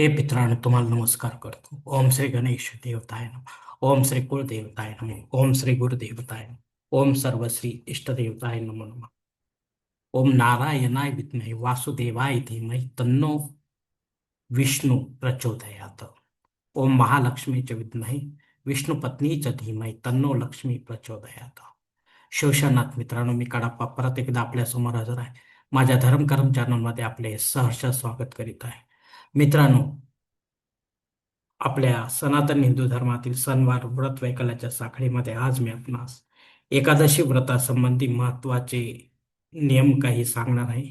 हे मित्रांनो तुम्हाला नमस्कार करतो. ओम श्री गणेश देवताय नम. ओम श्री कुलदेवताय नम. ओम श्री गुरुदेवताय नम. ओम सर्व श्री इष्टदेवताय नमो नमः. ओम नारायणाय विद्महे वासुदेवाय धीमहि तन्नो विष्णू प्रचोदयात. ओम महालक्ष्मीच विद्महे च धीमहि तन्नो लक्ष्मी प्रचोदयात. शिवशनाथ मित्रांनो मी कडाप्पा परत एकदा आपल्यासमोर हजर आहे. माझ्या धर्मकर्म चॅनलमध्ये आपले सहर्ष स्वागत करीत आहे. मित्रांनो आपल्या सनातन हिंदू धर्मातील सणवार व्रत वैकल्याच्या साखळीमध्ये आज मी आपणास एकादशी व्रतासंबंधी महत्त्वाचे नियम काही सांगणार आहे.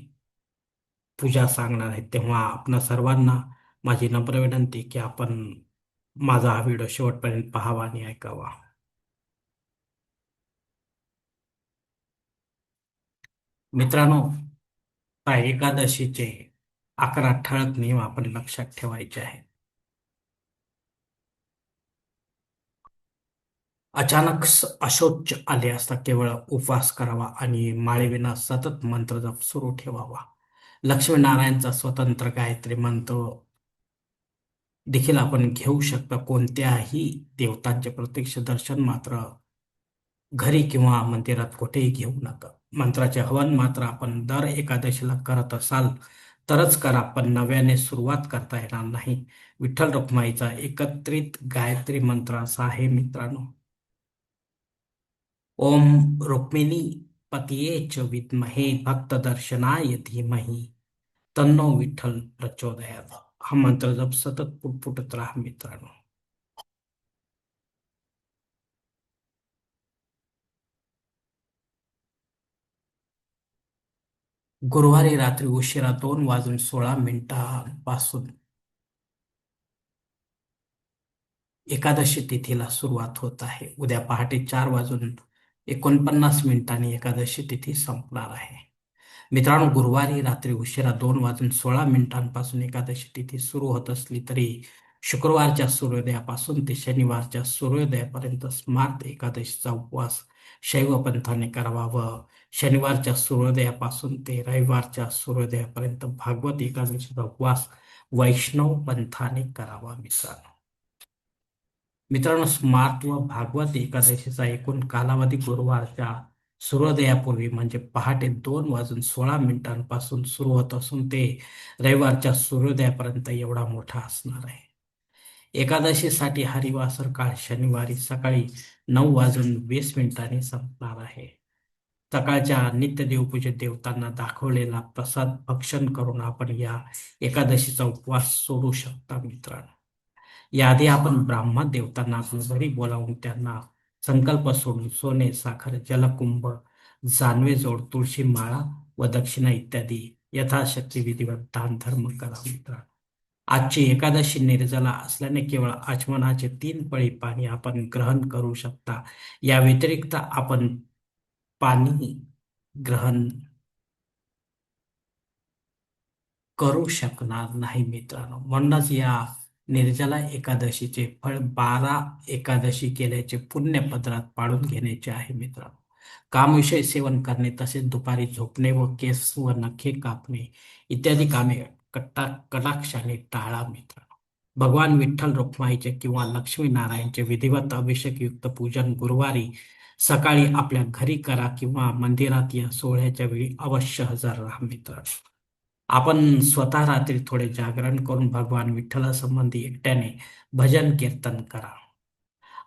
पूजा सांगणार आहे. तेव्हा आपणा सर्वांना माझी नम्र विनंती की आपण माझा हा व्हिडिओ शेवटपर्यंत पाहावा आणि ऐकावा. मित्रांनो एकादशीचे अकरा ठळक नियम आपण लक्षात ठेवायचे आहेत. अचानक अशोच आले असता केवळ उपवास करावा आणि माळेविना सतत मंत्र जप सुरू ठेवावा. लक्ष्मीनारायणचा स्वतंत्र गायत्री मंत्र देखील आपण घेऊ शकता. कोणत्याही देवतांचे प्रत्यक्ष दर्शन मात्र घरी किंवा मंदिरात कुठेही घेऊ नका. मंत्राचे हवन मात्र आपण दर एकादशीला करत असाल तरच करा पण नव्याने सुरुवात करता येणार नाही. विठ्ठल रखुमाईचा एकत्रित गायत्री मंत्र असा आहे मित्रांनो. ओम रुक्मिणी पतिये च विद्महे भक्तदर्शनाय धीमही. तन्नो विठ्ठल प्रचोदयात. हा मंत्र जप सतत पुटपुटत राहा मित्रांनो. गुरुवारी रात्री उशिरा दोन वाजून सोळा मिनिटांपासून एकादशी तिथीला सुरुवात होत आहे. उद्या पहाटे चार वाजून एकोणपन्नास मिनिटांनी एकादशी तिथी संपणार आहे. मित्रांनो गुरुवारी रात्री उशिरा दोन वाजून सोळा मिनिटांपासून एकादशी तिथी सुरू होत असली तरी शुक्रवारच्या सूर्योदयापासून ते शनिवारच्या सूर्योदयापर्यंत स्मार्त एकादशीचा उपवास शैव पंथाने करावा व शनिवारच्या सूर्योदयापासून ते रविवारच्या सूर्योदयापर्यंत भागवत एकादशीचा उपवास वैष्णव पंथाने करावा मित्रांनो. मित्रांनो स्मार्ट व भागवत एकादशीचा एकूण कालावधी गुरुवारच्या सूर्योदयापूर्वी म्हणजे पहाटे दोन वाजून सोळा मिनिटांपासून सुरू होत असून ते रविवारच्या सूर्योदयापर्यंत एवढा मोठा असणार आहे. एकादशीसाठी हरिवासर काळ शनिवारी सकाळी नऊ वाजून वीस मिनिटांनी संपणार आहे. सकाळच्या नित्य देवपूजेत देवतांना दाखवलेला प्रसाद भक्षण करून आपण या एकादशीचा उपवास सोडू शकता मित्रांनो. याआधी आपण ब्राह्मण देवतांना आपण घरी बोलावून त्यांना संकल्प सोडून सोने साखर जलकुंभ जानवे जोड तुळशी माळा व दक्षिणा इत्यादी यथाशक्ती विधिवत दान धर्म करा मित्रांनो. आजची एकादशी निर्जला असल्याने केवळ आचमनाचे तीन पळी पाणी आपण ग्रहण करू शकता. या व्यतिरिक्त आपण पाणी ग्रहण करू शकणार नाही मित्रांनो. म्हणूनच या निर्जला एकादशीचे फळ बारा एकादशी केल्याचे पुण्य पदरात पाडून घेण्याचे आहे मित्रांनो. कामविषय सेवन करणे तसेच दुपारी झोपणे व केस व नखे कापणे इत्यादी कामे कट्टा कटाक्षाने टाळा मित्रांनो. भगवान विठ्ठल रुक्माईचे किंवा लक्ष्मीनारायणचे विधिवत अभिषेकयुक्त पूजन गुरुवारी सकाळी आपल्या घरी करा किंवा मंदिरात या सोहळ्याच्या वेळी अवश्य हजर राहा मित्र. आपण स्वतः रात्री थोडे जागरण करून भगवान विठ्ठलासंबंधी एकट्याने भजन कीर्तन करा.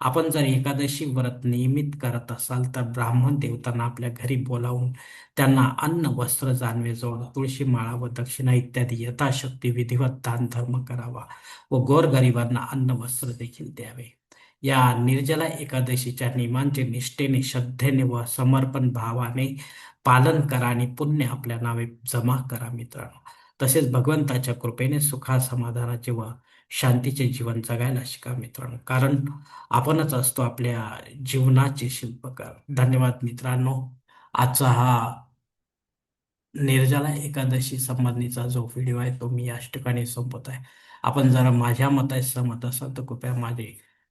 आपण जर एकादशी व्रत नियमित करत असाल तर ब्राह्मण देवतांना आपल्या घरी बोलावून त्यांना अन्न वस्त्र जानवे जोड तुळशी माळा व दक्षिणा इत्यादी यथाशक्ती विधिवत दान धर्म करावा व गोरगरिबांना अन्न वस्त्र देखील द्यावे. या निर्जला एकादशीच्या नियमांचे निष्ठेने श्रद्धेने व समर्पण भावाने पालन करा आणि पुण्य आपल्या नावे जमा करा मित्रांनो. तसेच भगवंताच्या कृपेने सुखा समाधानाचे व शांतीचे जीवन जगायला शिका मित्रांनो. कारण आपणच असतो आपल्या जीवनाचे शिल्पकार. धन्यवाद मित्रांनो. आजचा हा निर्जला एकादशी संबंधीचा जो व्हिडिओ आहे तो मी याच ठिकाणी संपत आहे. आपण जरा माझ्या मताशी सहमत असाल तर कृपया माझे